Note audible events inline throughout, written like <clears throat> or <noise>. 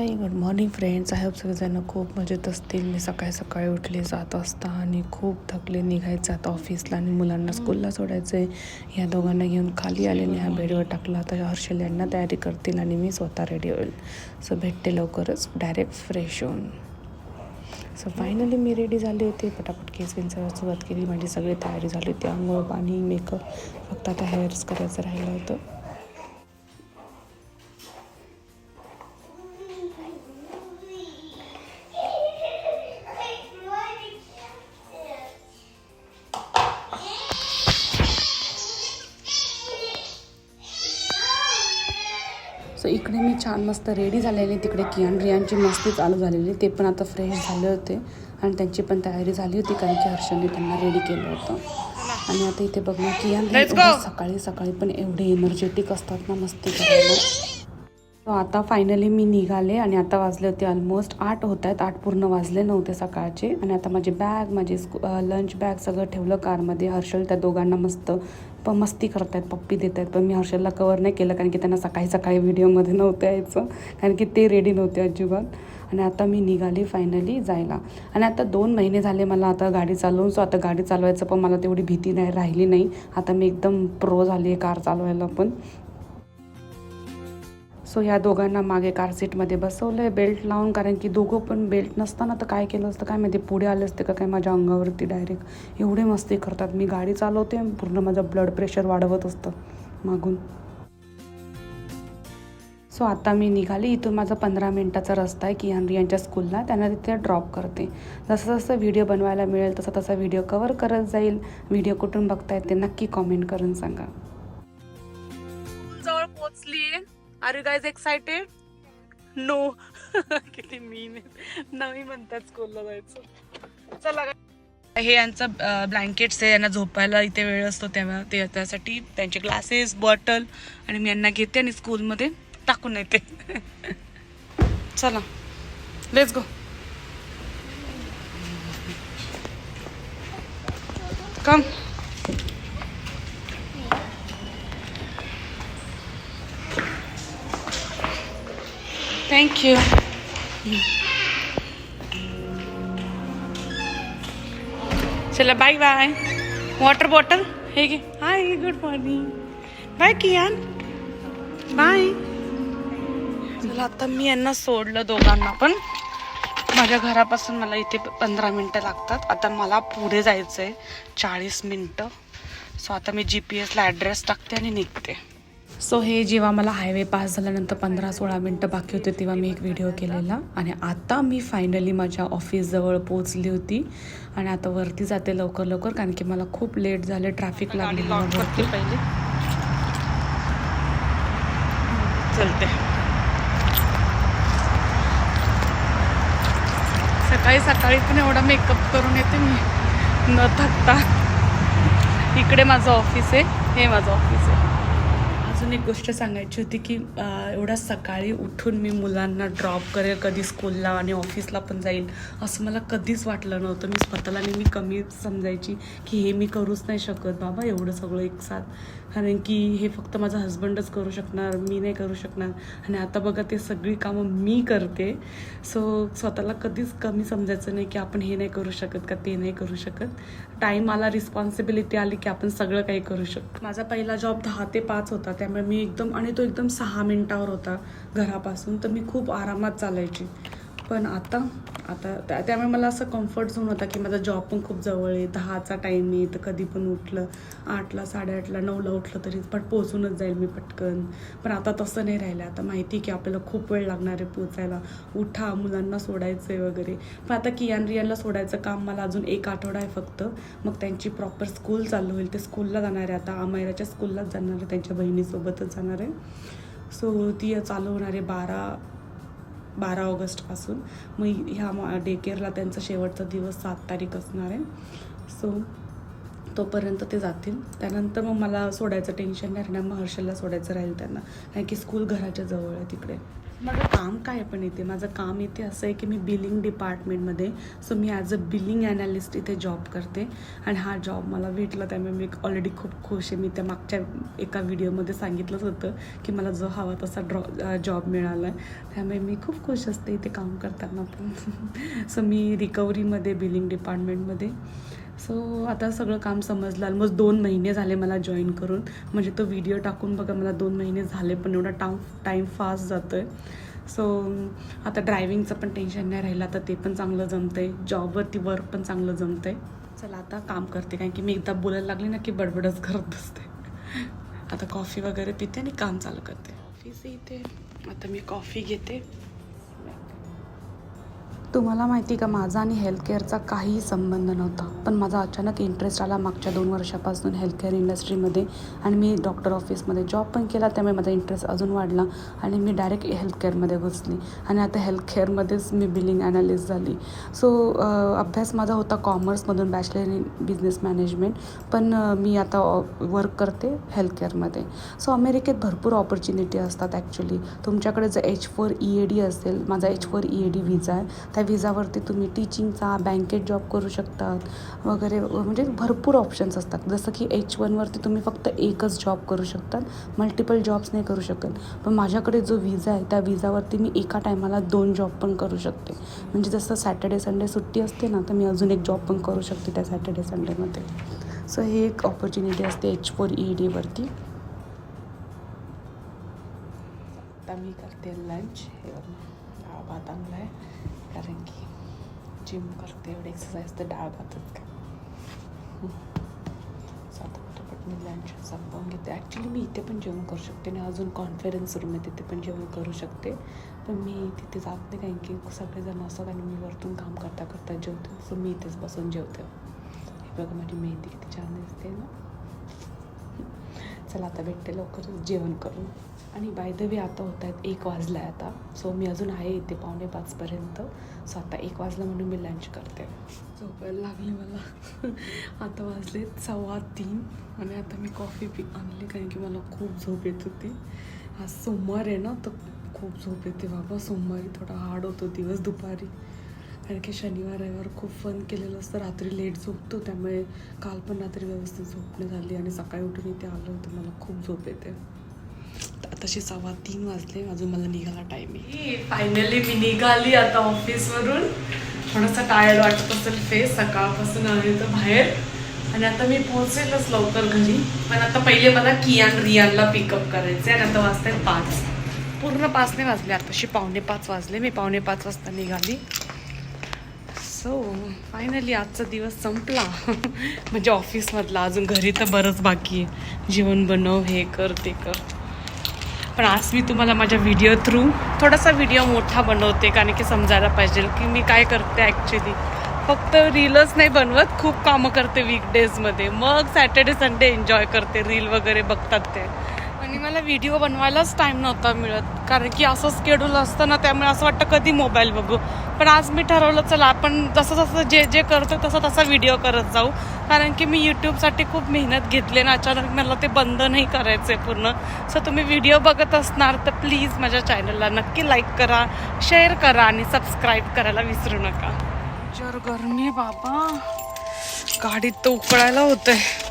Hi good morning friends I hope सगळेजण खूप मजेत असतील. मी सकाळी सकाळी उठले जात असता आणि खूप थकले. निघायचं आता ऑफिसला आणि मुलांना स्कूलला सोडायचं आहे ह्या दोघांना घेऊन खाली आलेले ह्या बेडवर टाकला. तर हर्षल यांना तयारी करतील आणि मी स्वतः रेडी होईल. सो भेटते लवकरच. डायरेक्ट फ्रेश होऊन. सो फायनली मी रेडी झाले होते. पटापट केस पेन्सिल सुरुवात केली. माझी सगळी तयारी झाली होती. आंघोळ पाणी मेकअप फक्त आता हेअर्स करायचं राहिलं होतं. सो इकडे मी छान मस्त रेडी झालेली तिकडे कियान रियांची मस्ती चालू झालेली. ते पण आता फ्रेश झाले होते. आणि त्यांची पण तयारी झाली होती कारण की हर्षलने त्यांना रेडी केलं होतं. आणि आता इथे बघ ना कियान सकाळी सकाळी पण एवढे एनर्जेटिक असतात ना मस्ती करायला. सो आता फायनली मी निघाले आणि आता वाजले होते ऑलमोस्ट आठ होत आहेत. आठ पूर्ण वाजले नव्हते सकाळचे. आणि आता माझी बॅग माझी स्कू लंच बॅग सगळं ठेवलं कारमध्ये हर्षल त्या दोघांना मस्त प मस्ती करतायत पप्पी देत आहेत पण मी हर्षलला कवर नाही केलं कारण की त्यांना सकाळी सकाळी व्हिडिओमध्ये नव्हतं यायचं. कारण की ते रेडी नव्हते अजिबात. आणि आता मी निघाली फायनली जायला. आणि आता दोन महिने झाले मला आता गाडी चालवून. सो आता गाडी चालवायचं पण मला तेवढी भीती नाही राहिली नाही. आता मी एकदम प्रो झाली आहे कार चालवायला पण. सो ह्या दोघांना मागे कार सीटमध्ये बसवलं आहे बेल्ट लावून कारण की दोघं पण बेल्ट नसताना तर काय केलं असतं काय माहिती पुढे आले असते का काय माझ्या अंगावरती डायरेक्ट एवढे मस्ती करतात. मी गाडी चालवते पूर्ण माझं ब्लड प्रेशर वाढवत असतं मागून. सो आता मी निघाली. इथून माझा पंधरा मिनटाचा रस्ता आहे कियान यांच्या स्कूलला त्यांना तिथे ड्रॉप करते. जसं जसं व्हिडिओ बनवायला मिळेल तसं तसा व्हिडिओ कवर करत जाईल. व्हिडिओ कुठून बघतायत ते नक्की कॉमेंट करून सांगा. जवळ पोचली are you guys excited no किती मीन नाही म्हणतात स्कूलला जायचं. चला हे यांचं ब्लँकेट्स आहे यांना झोपायला इथे वेळ असतो तेव्हा ते त्यासाठी त्यांचे ग्लासेस बॉटल आणि मी यांना घेते आणि स्कूलमध्ये टाकून येते. <laughs> चला. Let's go come thank you चला बाय बाय वॉटर बॉटल हे घे. Hi good morning bye Kiyan bye चला आता मी यांना सोडलं दोघांना पण. माझ्या घरापासून मला इथे पंधरा मिनटं लागतात. आता मला पुढे जायचं आहे चाळीस मिनटं. सो आता मी जी पी एसला ॲड्रेस टाकते आणि निघते. सो हे जेव्हा मला हायवे पास झाल्यानंतर पंधरा सोळा मिनटं बाकी होते तेव्हा मी एक व्हिडिओ केलेला. आणि आता मी फायनली माझ्या ऑफिसजवळ पोचली होती. आणि आता वरती जाते लवकर लवकर कारण की मला खूप लेट झालं ट्रॅफिक लागली पहिले. चलते सकाळी सकाळी पण एवढा मेकअप करून येते मी. न थकता. इकडे माझं ऑफिस आहे हे माझं ऑफिस आहे. अजून एक गोष्ट सांगायची होती की एवढा सकाळी उठून मी मुलांना ड्रॉप करेल कधी स्कूलला आणि ऑफिसला पण जाईल असं मला कधीच वाटलं नव्हतं. मी स्वतःला नेहमी कमी समजायची की हे मी करूच नाही शकत बाबा एवढं सगळं एक साथ. कारण की हे फक्त माझा हस्बंडच करू शकणार मी नाही करू शकणार. आणि आता बघा ते सगळी कामं मी करते. सो स्वतःला कधीच कमी समजायचं नाही की आपण हे नाही करू शकत का ते नाही करू शकत. टाईम आला रिस्पॉन्सिबिलिटी आली की आपण सगळं काही करू शकतो. माझा पहिला जॉब दहा ते पाच होता त्यामुळे मी एकदम आणि तो एकदम सहा मिनिटावर होता घरापासून तर मी खूप आरामात चालायची. पण आता आता त्या- त्यामुळे मला असं कम्फर्ट झोन होता की माझा जॉब पण खूप जवळ आहे. दहाचा टाईम आहे तर कधी पण उठलं आठला साडेआठला नऊला उठलं तरी पण पोचूनच जाईल मी पटकन. पण आता तसं नाही राहिलं. आता माहिती की आपल्याला खूप वेळ लागणार आहे पोचायला उठा मुलांना सोडायचं आहे वगैरे. पण आता कियान रियानला सोडायचं काम मला अजून एक आठवडा आहे फक्त. मग त्यांची प्रॉपर स्कूल चालू होईल. ते स्कूलला जाणार आहे आता. अमायराच्या स्कूललाच जाणार आहे. त्यांच्या बहिणीसोबतच जाणार आहे. सो ती चालू होणार आहे बारा बारा ऑगस्टपासून मग ह्या डे केअरला त्यांचा शेवटचा दिवस सात तारीख असणार आहे. सो तोपर्यंत ते जातील. त्यानंतर मग मला सोडायचं टेन्शन नाही राहणार. मग हर्षलला सोडायचं राहील त्यांना. कारण की स्कूल घराच्या जवळ आहे तिकडे. माझं काम काय पण इथे? माझं काम इथे असं आहे की मी बिलिंग डिपार्टमेंटमध्ये सो मी ॲज अ बिलिंग ॲनालिस्ट इथे जॉब करते. आणि हा जॉब मला भेटला त्यामुळे मी ऑलरेडी खूप खुश आहे. मी त्या मागच्या एका व्हिडिओमध्ये सांगितलंच होतं की मला जो हवा तसा ड्रॉ जॉब मिळाला आहे त्यामुळे मी खूप खुश असते इथे काम करताना पण. <laughs> सो मी रिकवरीमध्ये बिलिंग डिपार्टमेंटमध्ये सो आता सगळं काम समजलं. ऑलमोस्ट दोन महिने झाले मला जॉईन करून. म्हणजे तो व्हिडिओ टाकून बघा मला दोन महिने झाले पण एवढा टाम टाईम फास्ट जातो आहे सो आता ड्रायव्हिंगचं पण टेन्शन नाही राहिलं. आता ते पण चांगलं जमतं आहे जॉबवरती वर्क पण चांगलं जमतं आहे चला आता काम करते. कारण की मी एकदा बोलायला लागली ना की बडबडच करत बसते. आता कॉफी वगैरे पिते आणि काम चालू करते. ऑफिस इथे. आता मी कॉफी घेते. तुम्हाला माहिती का माझा आणि हेल्थकेअरचा काहीही संबंध नव्हता. पण माझा अचानक इंटरेस्ट आला मागच्या दोन वर्षापासून हेल्थकेअर इंडस्ट्रीमध्ये आणि मी डॉक्टर ऑफिसमध्ये जॉब पण केला त्यामुळे माझा इंटरेस्ट अजून वाढला आणि मी डायरेक्ट हेल्थकेअरमध्ये घुसली. आणि आता हेल्थकेअरमध्येच मी बिलिंग ॲनालिस्ट झाली. सो अभ्यास माझा होता कॉमर्समधून बॅचलर इन बिझनेस मॅनेजमेंट पण मी आता वर्क करते हेल्थकेअरमध्ये सो अमेरिकेत भरपूर ऑपॉर्च्युनिटी असतात ॲक्च्युली तुमच्याकडे जर H four E A D असेल माझा H four E A D visa आहे त्या विजावरती तुम्ही टीचिंगचा बँकेत जॉब करू शकतात वगैरे म्हणजे भरपूर ऑप्शन्स असतात. जसं की एच वनवरती तुम्ही फक्त एकच जॉब करू शकतात मल्टिपल जॉब्स नाही करू शकत. पण माझ्याकडे जो विजा आहे त्या विजावरती मी एका टायमाला दोन जॉब पण करू शकते. म्हणजे जसं सॅटर्डे संडे सुट्टी असते ना तर मी अजून एक जॉब पण करू शकते त्या सॅटर्डे संडेमध्ये सो हे एक ऑपॉर्च्युनिटी असते एच फोर ई डीवरती आता मी करते लंच हे बघा डाळ भात आणला आहे कारण की जिम करते एवढे एक्सरसाइज तर डाळ भातच का आता पटापट मी लंच संपवून घेते. ॲक्च्युली मी इथे पण जेवण करू शकते आणि अजून कॉन्फरन्स रूम आहे तिथे पण जेवण करू शकते. पण मी तिथे जात नाही कारण की सगळेजण असतात आणि मी वरतून काम करता करता जेवते. सो मी इथेच बसून जेवते. हे बघा माझी मेहंदी किती छान दिसते ना. चला आता भेटते लवकर जेवण करून. आणि बाय द वे आता होत आहेत एक वाजला आहे आता. सो मी अजून आहे इथे पावणे पाचपर्यंत सो आता एक वाजला म्हणून मी लंच करते. झोपायला लागली मला. <laughs> आता वाजले सव्वा तीन. आणि आता मी कॉफी पी आणली कारण की मला खूप झोप येत होती. आज सोमवार आहे ना तर खूप झोप येते बाबा. सोमवारी थोडा हार्ड होतो दिवस दुपारी. कारण की शनिवार रविवार खूप फन केलेलं असतं. रात्री लेट झोपतो त्यामुळे काल पण रात्री व्यवस्थित झोपणे झाली आणि सकाळी उठून इथे आलो होतं. मला खूप झोप येते. त- तशी सव्वा तीन वाजले. अजून मला निघाला टाईम आहे. फायनली मी निघाली आता ऑफिसवरून थोडंसं टायर्ड वाटत असेल फेस सकाळपासून आले तर बाहेर. आणि आता मी पोहोचेलच लवकर घरी. पण आता पहिले मला कियान रियानला पिकअप करायचं आहे आणि आता वाजता पाच. पूर्ण पाच नाही वाजले. आताशी पावणे पाच वाजले. मी पावणे पाच वाजता निघाली. सो फायनली आजचा दिवस संपला. म्हणजे ऑफिसमधला. अजून घरी तर बरंच बाकी आहे. जेवण बनव हे कर ते कर. पण आज मी तुम्हाला माझ्या व्हिडिओ थ्रू थोडासा व्हिडिओ मोठा बनवते कारण की समजायला पाहिजे की मी काय करते ॲक्च्युली फक्त रीलच नाही बनवत खूप कामं करते वीकडेजमध्ये मग सॅटर्डे संडे एन्जॉय करते रील वगैरे बघतात ते. आणि मला व्हिडिओ बनवायलाच टाईम नव्हता मिळत. कारण की असं स्केड्यूल असतं ना त्यामुळे असं वाटतं कधी मोबाईल बघू. पण आज मी ठरवलं चला आपण जसं जसं जे जे करतो तसं तसा व्हिडिओ करत जाऊ. कारण की मी यूट्यूबसाठी खूप मेहनत घेतली ना अचानक मला ते बंद नाही करायचं आहे पूर्ण. सो तुम्ही व्हिडिओ बघत असणार तर प्लीज माझ्या चॅनलला नक्की लाईक करा शेअर करा आणि सबस्क्राईब करायला विसरू नका. जर गरमी बाबा गाडीत तर उकळायला होतं आहे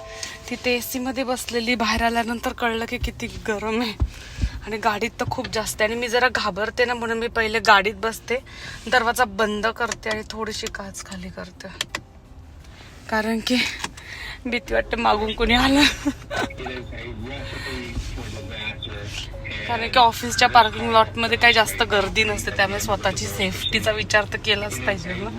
तिथे ए सीमध्ये बसलेली बाहेर आल्यानंतर कळलं की किती गरम आहे. आणि गाडीत तर खूप जास्त आहे. आणि मी जरा घाबरते ना म्हणून मी पहिले गाडीत बसते. दरवाजा बंद करते आणि थोडीशी काच खाली करते. कारण की भीती वाटते मागून कोणी आलं. कारण की ऑफिसच्या पार्किंग लॉटमध्ये काही जास्त गर्दी नसते त्यामुळे स्वतःची सेफ्टीचा विचार तर केलाच पाहिजे ना.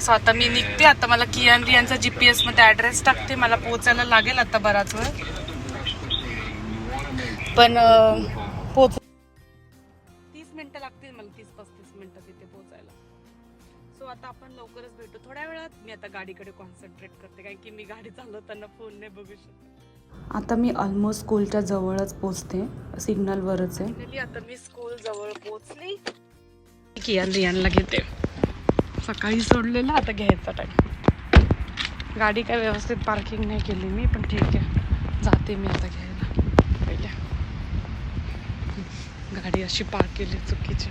सो आता मी निघते. आता मला कियान रियांचा जी पी एसमध्ये ॲड्रेस टाकते. मला पोचायला लागेल आता बराच वेळ पण पोच तीस मिनिटं लागतील मला तीस पस्तीस मिनिटं तिथे पोचायला सो आता आपण लवकरच भेटू. थोड्या वेळात मी आता गाडीकडे कॉन्सन्ट्रेट करते कारण की मी गाडी चालवताना फोन नाही बघू शकत. आता मी ऑलमोस्ट स्कूलच्या जवळच पोचते सिग्नलवरच आहे. आता मी स्कूल जवळ पोचली कियान रियानला घेते. सकाळी सोडलेलं आता घ्यायचा टाईम गाडी काय व्यवस्थित पार्किंग नाही केली मी पण ठीक आहे. जाते मी आता घ्यायला पहिले. गाडी अशी पार्क केली चुकीची.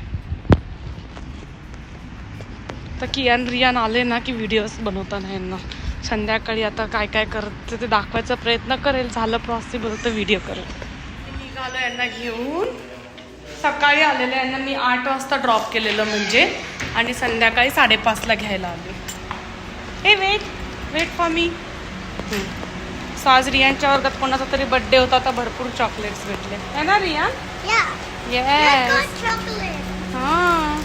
तर कियान रियान आले ना की व्हिडिओज बनवताना यांना. संध्याकाळी आता काय काय करत ते दाखवायचा प्रयत्न करेल झालं पॉसिबल तर व्हिडिओ करेल. निघालो यांना घेऊन. सकाळी आलेलं यांना मी आठ वाजता ड्रॉप केलेलं म्हणजे. आणि संध्याकाळी साडेपाचला घ्यायला आले. हे wait wait for me so आज रियानच्या वर्गात कोणाचा तरी बर्थडे होता तर भरपूर चॉकलेट्स भेटले. है ना रियान Yeah. येस. हां.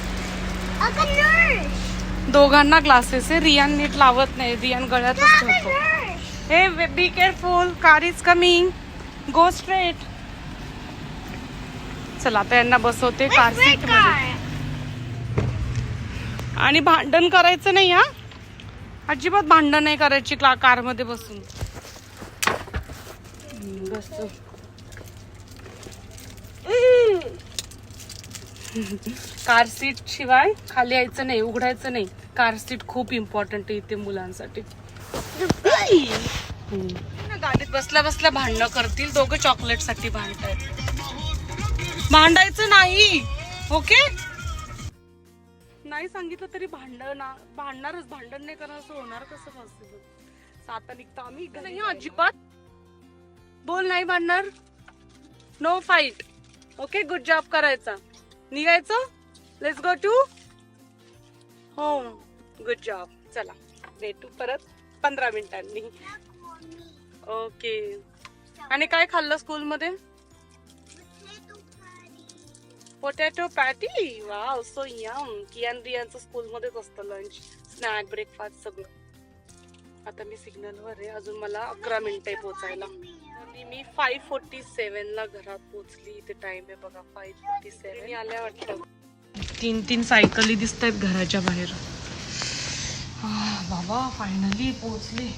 दोघांना ग्लासेस आहे. रियान नीट लावत नाही. रियान गळ्यातच ठेवतो. हे be careful car is coming go straight चला आता यांना बसवते कार सीट car? आणि भांडण करायचं नाही हा? अजिबात भांडण नाही करायची कारमध्ये बसून. बस कार सीट शिवाय खाली यायचं नाही उघडायचं नाही. कार सीट खूप इम्पॉर्टंट आहे इथे मुलांसाठी. गाडीत बसल्या बसल्या भांडणं करतील दोघं चॉकलेटसाठी भांडतायत. भांडायचं नाही ओके? नाही सांगितलं तरी भांडण भांडणारच भांडण नाही करणार असं होणार कसं पॉसिबल आता निघता आम्ही नाही अजिबात. बोल नाही भांडणार. No fight okay good job करायचा. निघायचं? लेट्स गो टू हो गुड जॉब चला भेटू परत. पंधरा मिनिटांनी. ओके आणि काय खाल्लं स्कूलमध्ये potato patty wow so yum Kiyan रियानचं स्कूलमध्येच असतं लंच स्नॅक ब्रेकफास्ट सगळं. आता मी सिग्नलवर आहे. अजून मला अकरा मिनिटं आहे पोचायला. आणि मी फाईव्ह फोर्टी सेवन ला घरात पोहोचली इथे टाइम आहे बघा फाईव्ह फोर्टी सेवन मी आल्या वाटतं. तीन तीन सायकली दिसत आहेत घराच्या बाहेर. बाबा फायनली पोहोचली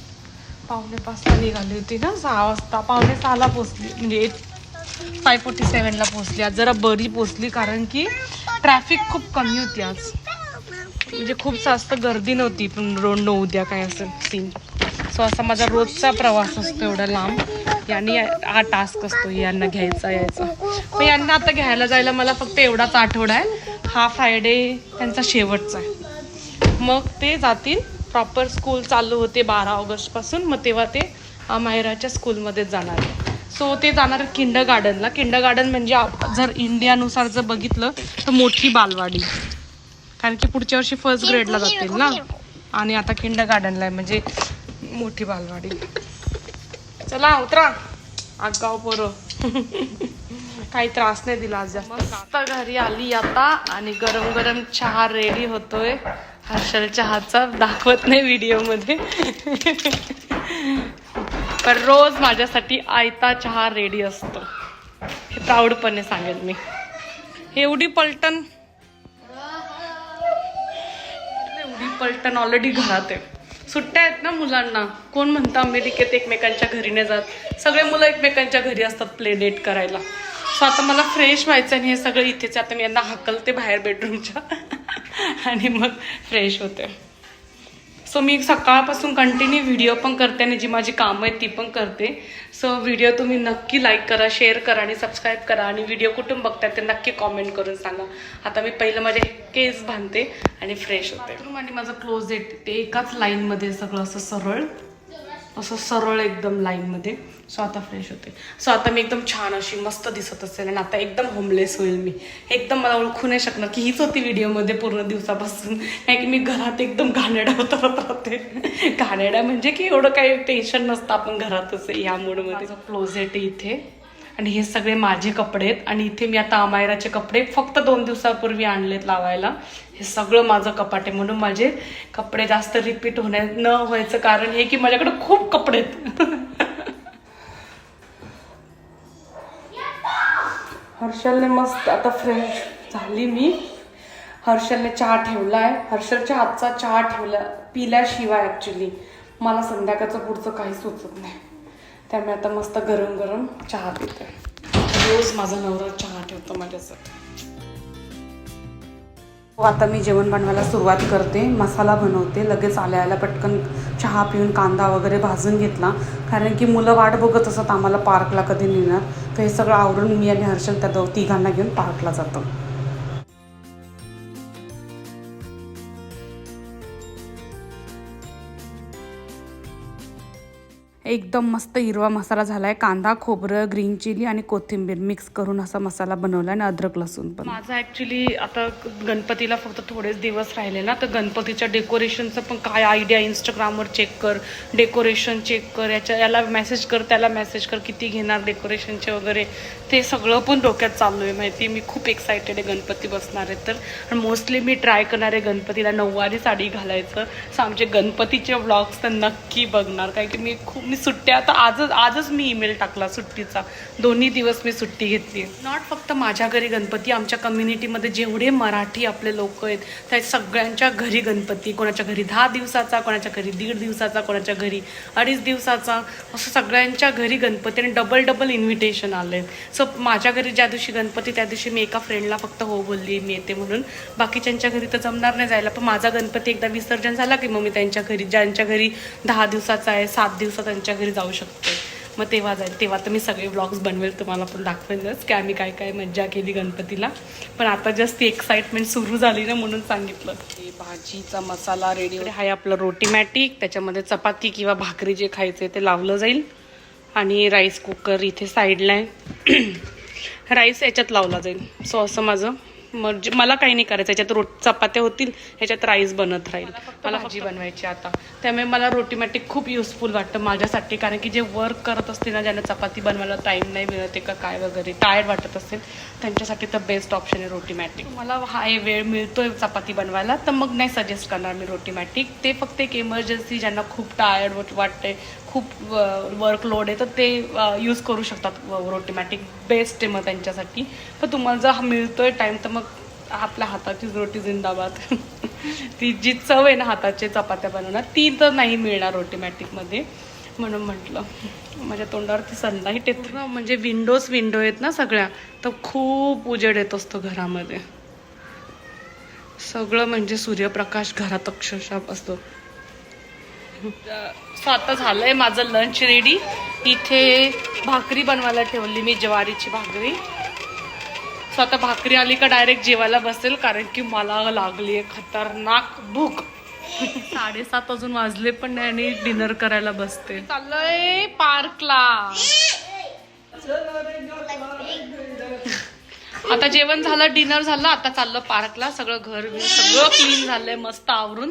पावणे पाचला निघाली होती ना सहा वाजता. पावणे सहाला पोहोचली म्हणजे फाय फोर्टी सेवनला पोहोचली आज. जरा बरी पोहोचली कारण की ट्रॅफिक खूप कमी होती आज. म्हणजे खूप जास्त गर्दी नव्हती पण रोड न उद्या काय असं सीन सो असा माझा रोजचा प्रवास असतो एवढा लांब. यांनी हा टास्क असतो यांना घ्यायचा यायचा. मग यांना आता घ्यायला जायला मला फक्त एवढाच आठवडा आहे. हा फ्रायडे त्यांचा शेवटचा आहे. मग ते जातील. प्रॉपर स्कूल चालू होते बारा ऑगस्टपासून. मग तेव्हा ते माहेराच्या स्कूलमध्ये जाणार सो ते जाणार किंड गार्डनला किंड गार्डन म्हणजे जर इंडियानुसार जर बघितलं तर मोठी बालवाडी. कारण की पुढच्या वर्षी फर्स्ट ग्रेडला जातील ना? आणि आता किंड गार्डनला आहे म्हणजे मोठी बालवाडी. चला उतरा. आगाव पोरं. <laughs> काही त्रास नाही दिला आज जास्त. आता घरी आली आता आणि गरम गरम चहा रेडी होतोय. हर्षल चहाचा दाखवत नाही व्हिडिओमध्ये. <laughs> पण रोज माझ्यासाठी आयता चहा रेडी असतो. हे प्राऊडपणे सांगेल मी. एवढी पलटण. एवढी पलटण ऑलरेडी घरात आहे. सुट्ट्या आहेत ना मुलांना. कोण म्हणतं अमेरिकेत एकमेकांच्या घरी नाही जात. सगळे मुलं एकमेकांच्या घरी असतात प्ले डेट करायला. सो आता मला फ्रेश व्हायचं आणि हे सगळं इथेच आता मी यांना हकलते बाहेर बेडरूमच्या <laughs> आणि मग फ्रेश होते. सो मी सकाळपासून कंटिन्यू व्हिडिओ पण करते आणि जी माझी कामं आहेत ती पण करते. सो व्हिडिओ तुम्ही नक्की लाईक करा शेअर करा आणि सबस्क्राईब करा आणि व्हिडिओ कुठून बघताय ते नक्की कॉमेंट करून सांगा. आता मी पहिलं माझे केस बांधते आणि फ्रेश होते. बाथरूम आणि माझं क्लोजेट ते एकाच लाईनमध्ये सगळं असं सरळ. असं सरळ एकदम लाईनमध्ये सो आता फ्रेश होते. सो आता मी एकदम छान अशी मस्त दिसत असेल आणि आता एकदम होमलेस होईल मी. एकदम मला ओळखू नाही शकणार की हीच होती व्हिडिओमध्ये पूर्ण दिवसापासून. नाही की मी घरात एकदम घाणेरडा उतरत राहते. घाणेरडा म्हणजे की एवढं काही टेन्शन नसतं आपण घरातच आहे ह्या मूडमध्ये क्लोजेट इथे. आणि हे सगळे माझे कपडे आहेत. आणि इथे मी आता अमायराचे कपडे फक्त दोन दिवसापूर्वी आणलेत लावायला. हे सगळं माझं कपाट आहे. म्हणून माझे कपडे जास्त रिपीट होण्या न व्हायचं कारण हे की माझ्याकडे खूप कपडे आहेत. हर्षलने मस्त आता फ्रेश झाली मी. हर्षलने चहा ठेवला आहे हर्षलच्या हातचा चहा ठेवला पिल्याशिवाय ॲक्च्युली मला संध्याकाळचं पुढचं काही सुचत नाही. त्यामुळे आता मस्त गरम गरम चहा पिते रोज माझा नवरा चहा ठेवतो माझ्यासाठी. हो, आता मी जेवण बनवायला सुरुवात करते. मसाला बनवते. लगेच आल्याला पटकन चहा पिऊन कांदा वगैरे भाजून घेतला. कारण की मुलं वाट बघत असत आम्हाला पार्कला कधी नेणार. तर हे सगळं आवरून मी आणि हर्षल त्या दो तिघांना घेऊन पार्कला जातो. एकदम मस्त हिरवा मसाला झालाय. कांदा खोबरं ग्रीन चिली आणि कोथिंबीर मिक्स करून असा मसाला बनवला आणि अद्रक लसूण पण. माझा ऍक्च्युली आता गणपतीला फक्त थोडेच दिवस राहिले ना तर गणपतीच्या डेकोरेशनचं पण काय आयडिया इंस्टाग्रामवर चेक कर डेकोरेशन चेक कर याच्या याला मेसेज कर त्याला मेसेज कर किती घेणार डेकोरेशनचे वगैरे. ते सगळं पण डोक्यात चालू आहे माहिती मी खूप एक्सायटेड आहे गणपती बसणार आहे तर. मोस्टली मी ट्राय करणार आहे गणपतीला नऊवारी साडी घालायचं. सो आमचे गणपतीचे व्लॉग्स तर नक्की बघणार कारण की मी खूप मी सुट्ट्या आता आजच आजच मी ईमेल टाकला सुट्टीचा. दोन्ही दिवस मी सुट्टी घेतली. नॉट फक्त माझ्या घरी गणपती आमच्या कम्युनिटीमध्ये जेवढे मराठी आपले लोक आहेत त्या सगळ्यांच्या घरी गणपती. कोणाच्या घरी दहा दिवसाचा कोणाच्या घरी दीड दिवसाचा कोणाच्या घरी अडीच दिवसाचा. असं सगळ्यांच्या घरी गणपती आणि डबल डबल इन्व्हिटेशन आले आहेत. सो माझ्या घरी ज्या दिवशी गणपती त्या दिवशी मी एका फ्रेंडला फक्त हो बोलली मी येते म्हणून. बाकीच्यांच्या घरी तर जमणार नाही जायला. पण माझा गणपती एकदा विसर्जन झाला की मग मी त्यांच्या घरी ज्यांच्या घरी दहा दिवसाचा आहे सात दिवसात त्यांच्या घरी जाऊ शकते मग तेव्हा जाईल. तेव्हा तर मी सगळे ब्लॉग्स बनवेल तुम्हाला पण दाखवेलच की आम्ही काय काय मज्जा केली गणपतीला. पण आता जस्ट ती एक्साइटमेंट सुरू झाली ना म्हणून सांगितलं. भाजीचा मसाला रेडी आहे आपलं रोटीमॅटिक त्याच्यामध्ये चपाती किंवा भाकरी जे खायचे ते लावलं जाईल. आणि राईस कुकर इथे साईडला आहे. <clears throat> राईस याच्यात लावला जाईल. सो असं माझं म्हणजे मला काही नाही करायचं. याच्यात रोट चपात्या होतील ह्याच्यात राईस बनत राहील. मला भाजी बनवायची आता. त्यामुळे मला रोटीमॅटिक खूप युजफुल वाटतं माझ्यासाठी. कारण की जे वर्क करत असतील ना ज्यांना चपाती बनवायला टाईम नाही मिळत का काय वगैरे टायर्ड वाटत असेल त्यांच्यासाठी तर बेस्ट ऑप्शन आहे रोटीमॅटिक. मला हा हे वेळ मिळतोय चपाती बनवायला तर मग नाही सजेस्ट करणार मी रोटीमॅटिक. ते फक्त एक इमर्जन्सी ज्यांना खूप टायर्ड वाटते खूप वर्कलोड आहे तर ते यूज करू शकतात रोटीमॅटिक बेस्ट आहे मग त्यांच्यासाठी. पण तुम्हाला जर मिळतोय टाईम तर मग आपल्या हाताचीच रोटी जिंदाबाद. <laughs> ती जी चव आहे ना हाताचे चपात्या बनवणार ती तर नाही मिळणार रोटीमॅटिकमध्ये म्हणून म्हटलं माझ्या तोंडावरती सनलाईट येत. ना म्हणजे विंडोज विंडो आहेत ना सगळ्या तर खूप उजेड येत असतो घरामध्ये. सगळं म्हणजे सूर्यप्रकाश घरात अक्षरशः असतो सो आता झालंय माझं लंच रेडी इथे भाकरी बनवायला ठेवली मी ज्वारीची भाकरी. सो आता भाकरी आली का डायरेक्ट जेवायला बसेल कारण की मला लागली आहे खतरनाक भूक. साडेसात अजून वाजले पण नाही आणि डिनर करायला बसते. चाललंय पार्कला आता जेवण झालं डिनर झालं आता चाललं पार्कला सगळं घर सगळं क्लीन झालंय मस्त आवरून.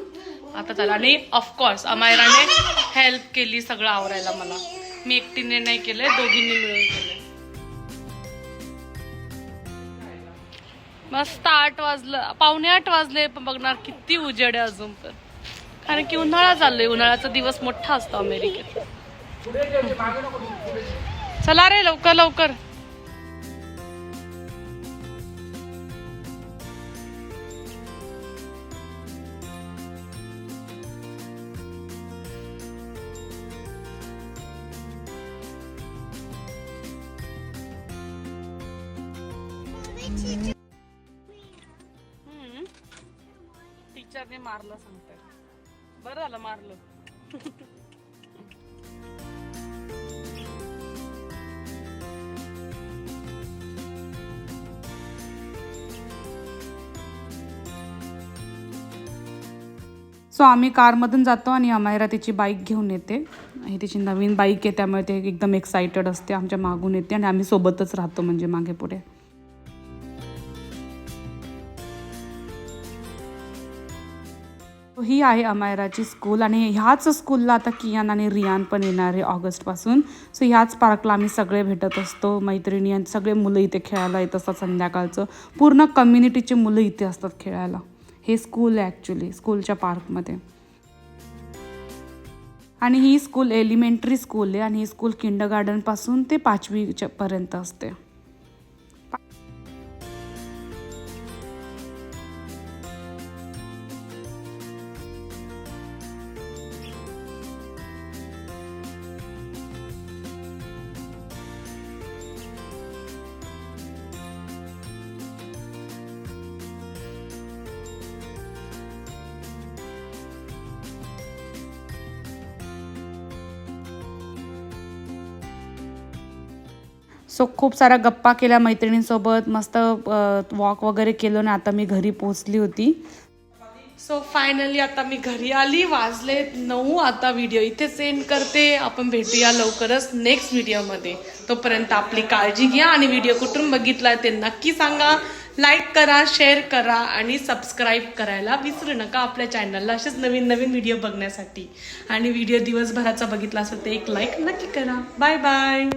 आता चला आणि ऑफकोर्स अमायराने हेल्प केली सगळं आवरायला मला. मी एकटीने नाही केलंय दोघींनी मिळून केलंय. मस्त आठ वाजलं. पावणे आठ वाजले पण बघणार किती उजेड आहे अजून पण. कारण की उन्हाळा चाललोय. उन्हाळ्याचा दिवस मोठा असतो अमेरिकेत. चला रे लवकर लवकर. टीचरने मारलं सांगताय. बरं झालं मारलं. सो आम्ही कारमधून जातो आणि अमायरा तिची बाईक घेऊन येते. ही तिची नवीन बाईक आहे त्यामुळे ते एकदम एक्सायटेड असते आमच्या मागून येते आणि आम्ही सोबतच राहतो म्हणजे मागे पुढे. ही आहे अमायराची स्कूल आणि ह्याच स्कूलला आता कियान आणि रियान पण येणार आहे ऑगस्टपासून. सो ह्याच पार्कला आम्ही सगळे भेटत असतो मैत्रिणी आणि सगळे मुलं इथे खेळायला येत असतात संध्याकाळचं. पूर्ण कम्युनिटीचे मुलं इथे असतात खेळायला. हे स्कूल आहे ॲक्च्युली स्कूलच्या पार्कमध्ये आणि ही स्कूल एलिमेंटरी स्कूल आहे आणि ही स्कूल किंड गार्डनपासून ते पाचवीच्या पर्यंत असते. सो खूप सारा गप्पा केल्या मैत्रिणींसोबत मस्त वॉक वगैरे केलं ना आता मी घरी पोचली होती. सो फायनली आता मी घरी आली वाजले नऊ आता व्हिडिओ इथे सेंड करते. आपण भेटूया लवकरच नेक्स्ट व्हिडिओमध्ये तोपर्यंत आपली काळजी घ्या आणि व्हिडिओ कुठून बघितला ते नक्की सांगा. लाईक करा शेअर करा आणि सबस्क्राईब करायला विसरू नका आपल्या चॅनलला असेच नवीन नवीन व्हिडिओ बघण्यासाठी. आणि व्हिडिओ दिवसभराचा बघितला असेल तर एक लाईक नक्की करा. Bye bye